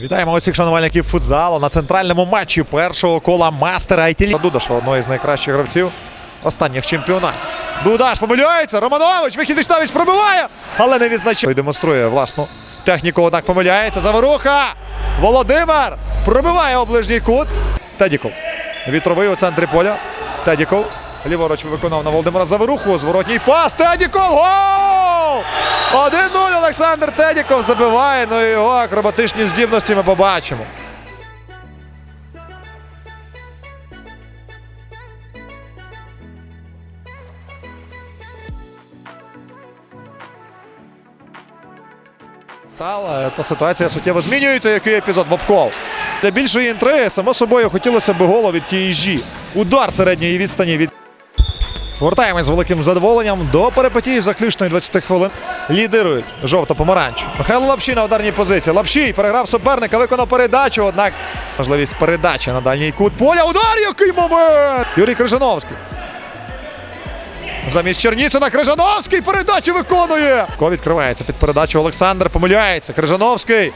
Вітаємо усіх шанувальників футзалу на центральному матчі першого кола мастера Айтілі. Дудаша одного із найкращих гравців останніх чемпіонатів. Дудаш помиляється. Романович, вихід навіть пробиває, але не відзначає. Демонструє власну техніку, однак помиляється. Заворуха. Володимир пробиває у ближній кут. Тедіков. Вітровий у центрі поля. Тедіков. Ліворуч виконав на Володимира Заворуху. Зворотній пас. Тедіков. Гол! 1-0 Олександр Тедіков забиває. Ну і його акробатичні здібності ми побачимо. Стала, то ситуація суттєво змінюється. Який епізод Бобков. Для більшої інтриги, само собою, хотілося б голу від TSG. Удар середньої відстані від. Повертаємось з великим задоволенням до перипетії заключної 20 хвилин. Лідирують жовто-помаранчі. Михайло Лапшій на ударній позиції. Лапшій переграв суперника, виконав передачу. Однак можливість передачі на дальній кут поля. Удар! Який момент! Юрій Крижановський. Замість Черніцина Крижановський передачу виконує. Ко відкривається під передачу Олександр. Помиляється. Крижановський.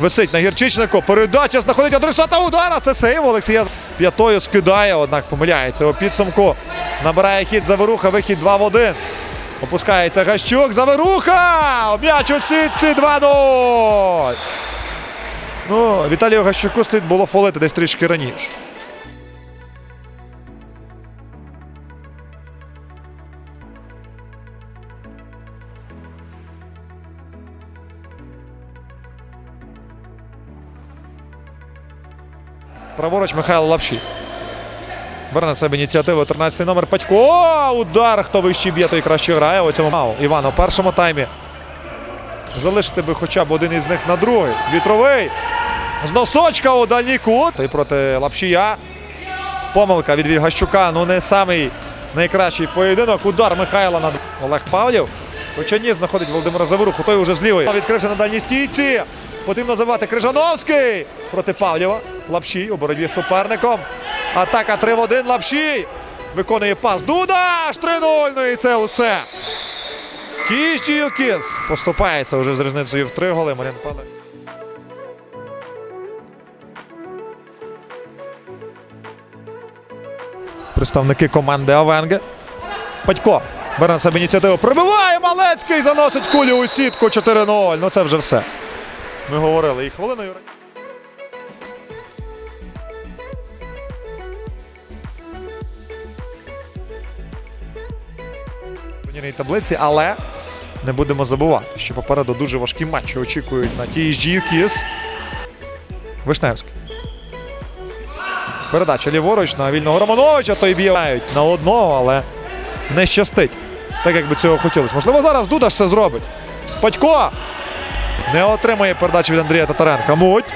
Висить на гірчичнику. Передача знаходить адресата удара. Це сейв Олексія. П'ятою скидає, однак помиляється у підсумку. Набирає хід Заверуха. Вихід 2 в 1. Опускається Гащук. Заверуха! М'яч у сітці 2-0. Ну, Віталію Гащуку слід було фолити десь трішки раніше. Праворуч Михайло Лапші. Бере на себе ініціативу 13-й номер Патько. О, Удар! Хто вище б'є, той краще грає. У мав Іван у першому таймі. Залишити би хоча б один із них на другий. Вітровий. З носочка у дальній кут. І проти Лапшія. Помилка від Гащука. Ну не самий найкращий поєдинок. Удар Михайла над Олег Павлів. Хоча ні, знаходить Володимира Заворуху. Той уже з лівої. Відкрився на дальній стійці. Потрібно забивати Крижановський проти Павлєва. Лапшій у боротьбі з суперником. Атака 3 в 1. Лапшій. Виконує пас. Дудаш! 3-0. Ну і це усе. Кіщі Юкіс поступається вже з різницею в три голи. Марін Пале. Представники команди Авенге. Батько бере на себе ініціативу. Пробиває Малецький, заносить кулю у сітку 4-0. Ну це вже все. Ми говорили і хвилиною. Турнірній таблиці, але не будемо забувати, що попереду дуже важкі матчі очікують на TSG Юкіс. Вишневський. Передача ліворуч на вільного Романовича, той б'є на одного, але не щастить. Так як би цього хотілося. Можливо, зараз Дудаш все зробить. Патько не отримує передачу від Андрія Татаренка. Муть.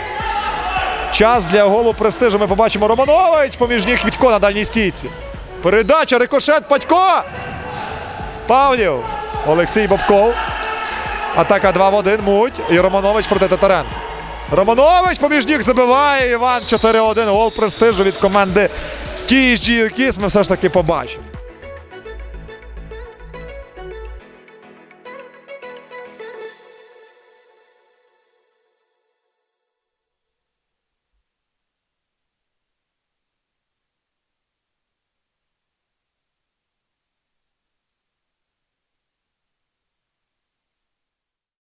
Час для голу престижу. Ми побачимо Романович поміж ніг Вітько на дальній стійці. Передача, рикошет, Патько. Павлів. Олексій Бобков. Атака 2 в 1. Муть. І Романович проти Татарен. Романович поміж ніг забиває. Іван 4-1. Гол престижу від команди TSG Кіс. Ми все ж таки побачимо.